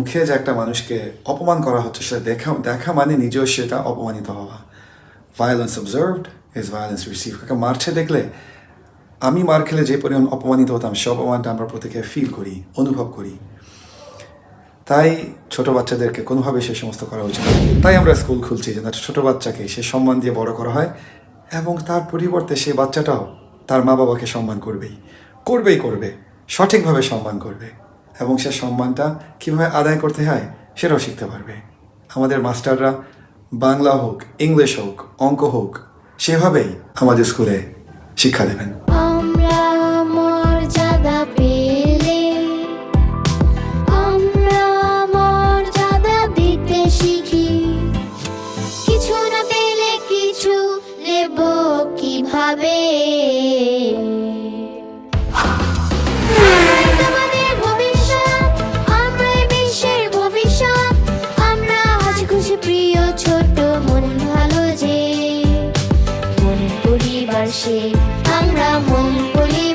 মুখে যে একটা মানুষকে অপমান করা হচ্ছে, সেটা দেখা দেখা মানে নিজেও সেটা অপমানিত হওয়া। Violence observed is violence receive কাকে, মারছে দেখলে? আমি মার খেলে যে পরিমাণ অপমানিত হতাম, সে অপমানটা আমরা প্রত্যেকে ফিল করি, অনুভব করি। তাই ছোট বাচ্চাদেরকে কোনোভাবে সে সমস্ত করা উচিত। তাই আমরা স্কুল খুলছি যে ছোট বাচ্চাকে সে সম্মান দিয়ে বড় করা হয় এবং তার পরিবর্তে সেই বাচ্চাটাও তার মা বাবাকে সম্মান করবেই। করবেই করবে, সঠিকভাবে সম্মান করবে। এবং সে সম্মানটা কীভাবে আদায় করতে হয় সেটাও শিখতে পারবে। আমাদের মাস্টাররা বাংলা হোক, ইংলিশ হোক, অঙ্ক হোক, সেভাবেই আমাদের স্কুলে শিক্ষা দেবেন। কীভাবে? প্রিয় ছোট মন ভালো যে। মন আমরা মন করি